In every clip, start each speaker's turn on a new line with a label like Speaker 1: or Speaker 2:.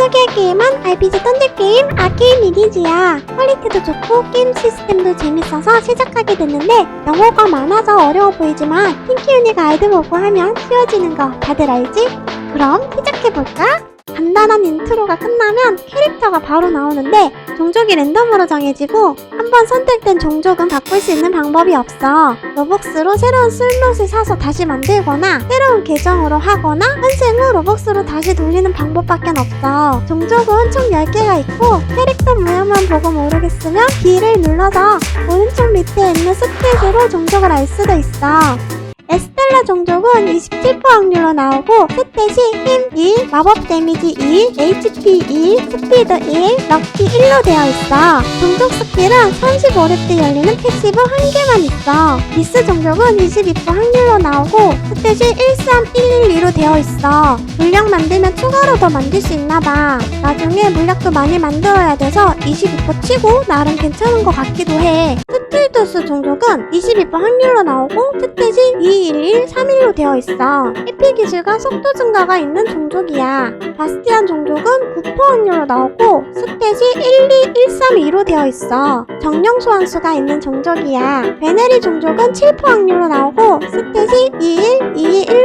Speaker 1: 소개할 게임은 RPG 던질 게임 아케인 리니지야. 퀄리티도 좋고 게임 시스템도 재밌어서 시작하게 됐는데 영어가 많아서 어려워 보이지만 핑키윤이 가이드 보고 하면 쉬워지는 거 다들 알지? 그럼 시작해볼까? 간단한 인트로가 끝나면 캐릭터가 바로 나오는데 종족이 랜덤으로 정해지고 한번 선택된 종족은 바꿀 수 있는 방법이 없어. 로벅스로 새로운 슬롯을 사서 다시 만들거나 새로운 계정으로 하거나 현생 후 로벅스로 다시 돌리는 방법밖에 없어. 종족은 총 10개가 있고 캐릭터 모양만 보고 모르겠으면 B를 눌러서 오른쪽 밑에 있는 스탯으로 종족을 알 수도 있어. 에스텔라 종족은 27% 확률로 나오고 스탯이 힘 1, 마법 데미지 2, HP 2, 스피드 1, 럭키 1로 되어 있어. 종족 스킬은 35렙 때 열리는 패시브 한 개만 있어. 디스 종족은 22% 확률로 나오고 스탯이 13112로 되어 있어. 물약 만들면 추가로 더 만들 수 있나봐. 나중에 물약도 많이 만들어야 돼서 22% 치고 나름 괜찮은 것 같기도 해. 스틸더스 종족은 22% 확률로 나오고 스탯이 211, 31로 되어 있어. 해피 기술과 속도 증가가 있는 종족이야. 바스티안 종족은 9% 확률로 나오고 스탯이 12132로 되어 있어. 정령 소환수가 있는 종족이야. 베네리 종족은 7% 확률로 나오고 스탯이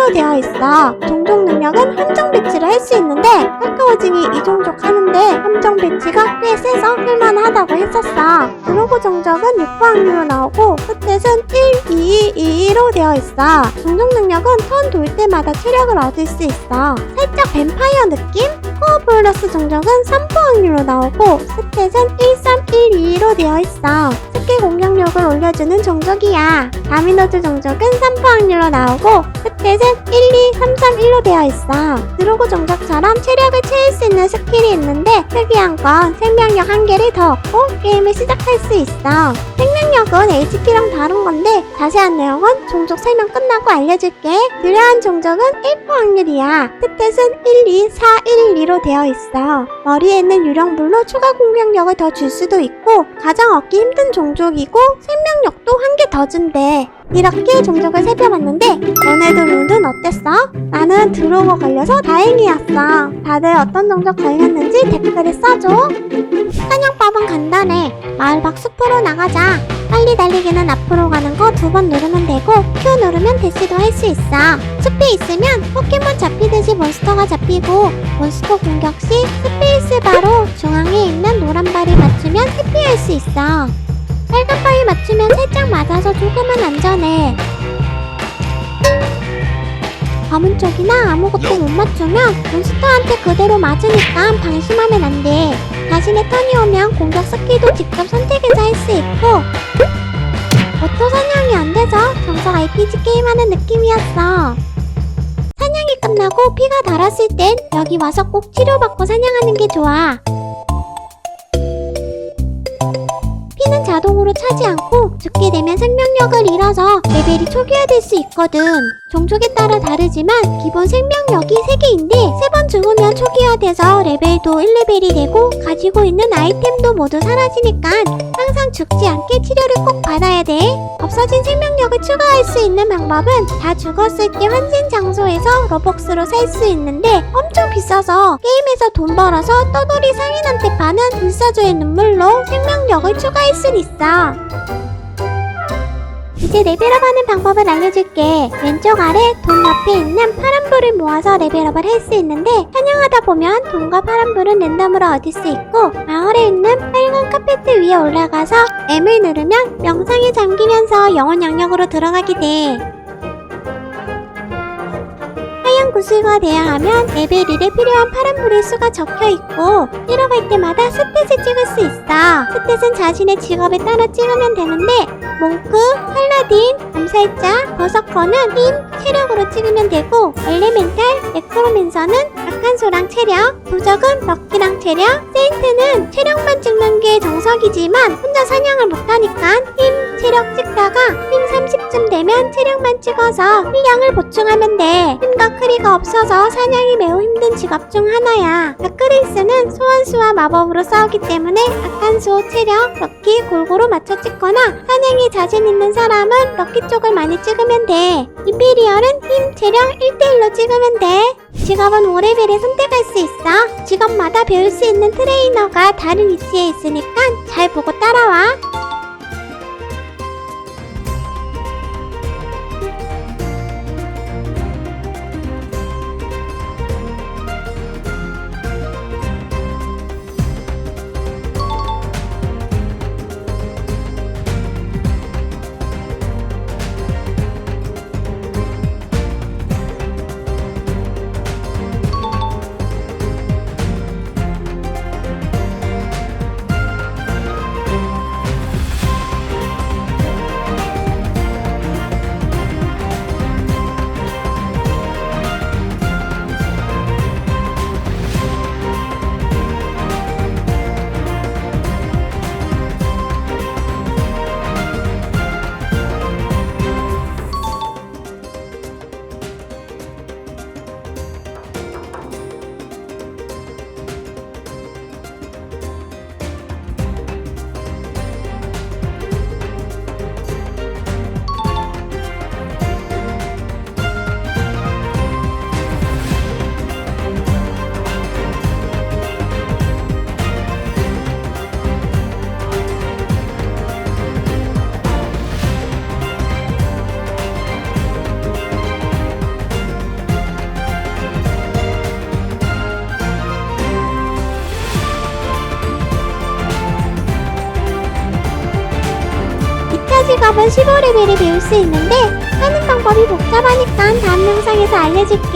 Speaker 1: 21, 221로 되어 있어. 종족 능력은 함정 배치를 할 수 있는데 카카오징이 이 종족 하는데 함정 배치가 꽤 세서 할만하다고 했었어. 드로고 종족은 6% 확률로 나오고 스탯은 1, 2, 2, 2로 되어 있어. 종족 능력은 턴 돌 때마다 체력을 얻을 수 있어. 살짝 뱀파이어 느낌? 코어블러스 종족은 3% 확률로 나오고 스탯은 1312로 되어 있어. 스킬 공격력을 올려주는 종족이야. 다미노즈 종족은 3% 확률로 나오고 스탯은 1, 2, 3, 3, 1로 되어 있어. 드로고 종족처럼 체력을 채울 수 있는 스킬이 있는데 특이한 건 생명력 한 개를 더 얻고 게임을 시작할 수 있어. 생명력은 HP랑 다른 건데 자세한 내용은 종족 설명 끝나고 알려줄게. 유려한 종족은 1% 확률이야. 스탯은 1, 2, 4, 1, 2로 되어 있어. 머리에 있는 유령불로 추가 공격력을 더 줄 수도 있고 가장 얻기 힘든 종족이고 생명력도 한 개 더 준대. 이렇게 종족을 살펴봤는데 너네들 룬은 어땠어? 나는 드로고 걸려서 다행이었어. 다들 어떤 종족 걸렸는지 댓글에 써줘. 사냥법은 간단해. 마을 밖 숲으로 나가자. 빨리 달리기는 앞으로 가는 거 두 번 누르면 되고 Q 누르면 대시도 할 수 있어. 숲에 있으면 포켓몬 잡히듯이 몬스터가 잡히고 몬스터 공격 시 스페이스 바로 중앙에 있는 노란 발을 맞추면 회피할 수 있어. 발을 맞추면 살짝 맞아서 조금은 안전해. 검은 쪽이나 아무것도 못 맞추면 몬스터한테 그대로 맞으니까 방심하면 안 돼. 자신의 턴이 오면 공격 스킬도 직접 선택해서 할 수 있고 오토 사냥이 안 돼서 정석 RPG 게임하는 느낌이었어. 사냥이 끝나고 피가 달았을 땐 여기 와서 꼭 치료받고 사냥하는 게 좋아. 피는 자동으로 차지 않고 죽게 되면 생명력을 잃어서 레벨이 초기화될 수 있거든. 종족에 따라 다르지만 기본 생명력이 3개인데 3번 죽으면 초기화돼서 레벨도 1레벨이 되고 가지고 있는 아이템도 모두 사라지니까 항상 죽지 않게 치료를 꼭 받아야 돼. 없어진 생명력을 추가할 수 있는 방법은 다 죽었을 때 환생 장소에서 로벅스로 살 수 있는데 엄청 비싸서 게임에서 돈 벌어서 떠돌이 상인한테 파는 불사조의 눈물로 생명력을 추가할 순 있어. 이제 레벨업하는 방법을 알려줄게. 왼쪽 아래 돈 옆에 있는 파란불을 모아서 레벨업을 할 수 있는데 사냥하다 보면 돈과 파란불은 랜덤으로 얻을 수 있고 마을에 있는 빨간 카페트 위에 올라가서 M을 누르면 명상에 잠기면서 영혼 영역으로 들어가게 돼. 구슬과 대야 하면 레벨 1에 필요한 파란불의 수가 적혀 있고 뛰어갈 때마다 스탯을 찍을 수 있어. 스탯은 자신의 직업에 따라 찍으면 되는데 몽크, 팔라딘, 암살자, 버서커는 힘, 체력으로 찍으면 되고 엘레멘탈, 네크로맨서는 약한소랑 체력, 도적은 럭키랑 체력, 세인트 마트는 체력만 찍는 게 정석이지만 혼자 사냥을 못하니까 힘, 체력 찍다가 힘 30쯤 되면 체력만 찍어서 힐량을 보충하면 돼. 힘과 크리가 없어서 사냥이 매우 힘든 직업 중 하나야. 다크레이스는 소환수와 마법으로 싸우기 때문에 악한수, 체력, 럭키 골고루 맞춰 찍거나 사냥에 자신 있는 사람은 럭키 쪽을 많이 찍으면 돼. 임페리얼은 힘, 체력 1대1로 찍으면 돼. 직업은 5레벨에 선택할 수 있어. 직업마다 배울 수 있는 트레이너가 다른 위치에 있으니까 잘 보고 따라와. 이차 직업은 15레벨에 배울 수 있는데 하는 방법이 복잡하니까 다음 영상에서 알려줄게.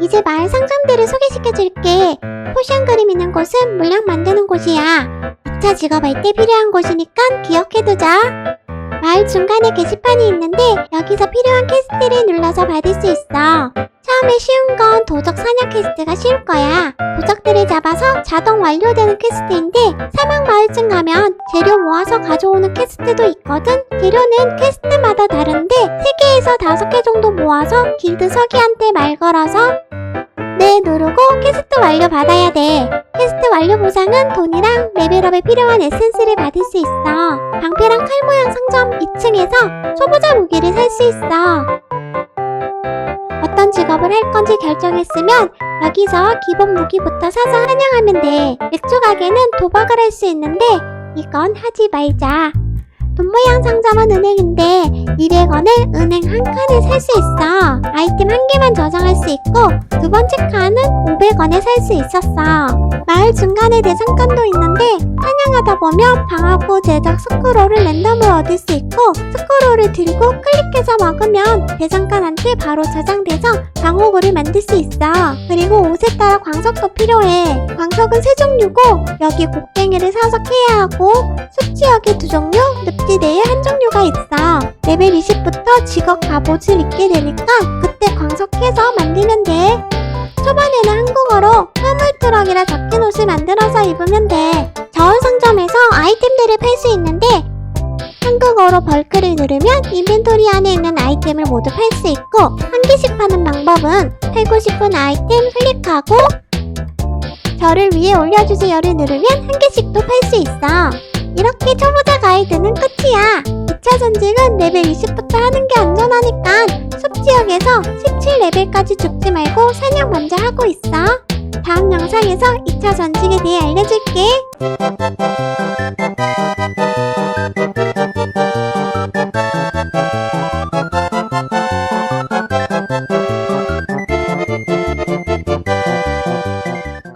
Speaker 1: 이제 마을 상점들을 소개시켜줄게. 포션 그림 있는 곳은 물량 만드는 곳이야. 2차 직업 할 때 필요한 곳이니까 기억해두자. 마을 중간에 게시판이 있는데 여기서 필요한 퀘스트를 눌러서 받을 수 있어. 처음에 쉬운 건 도적 사냥 퀘스트가 쉬울 거야. 도적들을 잡아서 자동 완료되는 퀘스트인데 사막 마을쯤 가면 재료 모아서 가져오는 퀘스트도 있거든. 재료는 퀘스트마다 다른데 3개에서 5개 정도 모아서 길드 서기한테 말 걸어서 네 누르고 퀘스트 완료 받아야 돼. 퀘스트 완료 보상은 돈이랑 레벨업에 필요한 에센스를 받을 수 있어. 방패랑 칼 모양 상점 2층에서 초보자 무기를 살 수 있어. 어떤 직업을 할 건지 결정했으면 여기서 기본 무기부터 사서 사냥하면 돼. 맥주 가게는 도박을 할 수 있는데 이건 하지 말자. 돈 모양 상점은 은행인데 200원에 은행 한 칸을 살 수 있어. 아이템 한 개만 저장할 수 있고 두 번째 칸은 500원에 살 수 있었어. 마을 중간에 대상칸도 있는데 사냥하다 보면 방어구 제작 스크롤을 랜덤으로 얻을 수 있고 스크롤을 들고 클릭해서 먹으면 대상칸한테 바로 저장돼서 방어구를 만들 수 있어. 그리고 옷에 따라 광석도 필요해. 광석은 세 종류고 여기 곡괭이를 사서 캐야 하고 숲지역에 두 종류, 늪지대에 한 종류가 있어. 레벨 20부터 직업 갑옷을 입게 되니까 그때 광석해서 만들면 돼. 초반에는 한국어로 화물트럭이라 적힌 옷을 만들어서 입으면 돼. 저울 상점에서 아이템들을 팔 수 있는데 한국어로 벌크를 누르면 인벤토리 안에 있는 아이템을 모두 팔 수 있고 한 개씩 파는 방법은 팔고 싶은 아이템 클릭하고 저를 위에 올려주세요를 누르면 한 개씩 도 팔 수 있어. 이렇게 초보자 가이드는 끝이야. 2차 전직은 레벨 20부터 하는 게 안전하니까 숲지역에서 17레벨까지 죽지 말고 사냥 먼저 하고 있어. 다음 영상에서 2차 전직에 대해 알려줄게.